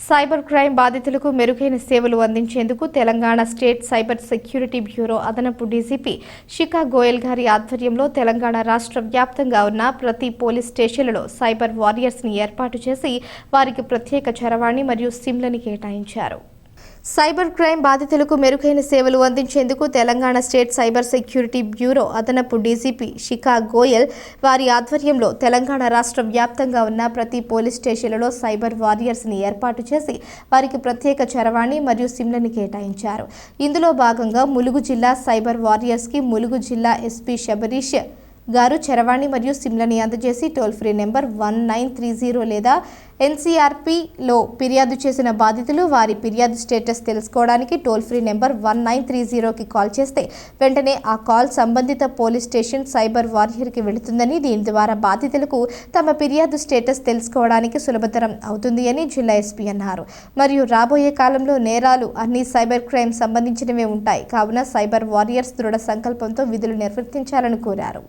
Cyber crime బాధితులకు మెరుగైన సేవలు అందించేందుకు Telangana state cyber security bureau అదనపు డీజీపీ శిఖా గోయల్ గారి ఆధ్వర్యంలో తెలంగాణ రాష్ట్ర వ్యాప్తంగా ఉన్న ప్రతి పోలీస్ స్టేషన్లలో సైబర్ వారియర్స్ని ఏర్పాటు చేసి వారికి ప్రత్యేక చరవాణి మరియు సిమ్లని కేటాయించారు. సైబర్ క్రైమ్ బాధితులకు మెరుగైన సేవలు అందించేందుకు Telangana state cyber security bureau అదనపు డీజీపీ శిఖా గోయల్ వారి ఆధ్వర్యంలో తెలంగాణ రాష్ట్ర వ్యాప్తంగా ఉన్న ప్రతి పోలీస్ స్టేషన్లలో సైబర్ వారియర్స్ని ఏర్పాటు చేసి వారికి ప్రత్యేక చరవాణి మరియు సిమ్లను కేటాయించారు. ఇందులో భాగంగా ములుగు జిల్లా సైబర్ వారియర్స్కి ములుగు జిల్లా ఎస్పీ శబరీష్ గారు చరవాణి మరియు సిమ్లని అందజేసి toll free number one nine three zero లేదా ఎన్సీఆర్పిలో ఫిర్యాదు చేసిన బాధితులు వారి ఫిర్యాదు స్టేటస్ తెలుసుకోవడానికి toll free number one nine three జీరోకి కాల్ చేస్తే వెంటనే ఆ కాల్ సంబంధిత పోలీస్ స్టేషన్ సైబర్ వారియర్కి వెళుతుందని దీని ద్వారా బాధితులకు తమ ఫిర్యాదు స్టేటస్ తెలుసుకోవడానికి సులభతరం అవుతుంది అని జిల్లా ఎస్పీ అన్నారు. మరియు రాబోయే కాలంలో నేరాలు అన్ని సైబర్ క్రైమ్ సంబంధించినవే ఉంటాయి. కావున సైబర్ వారియర్స్ దృఢ సంకల్పంతో విధులు నిర్వర్తించాలని కోరారు.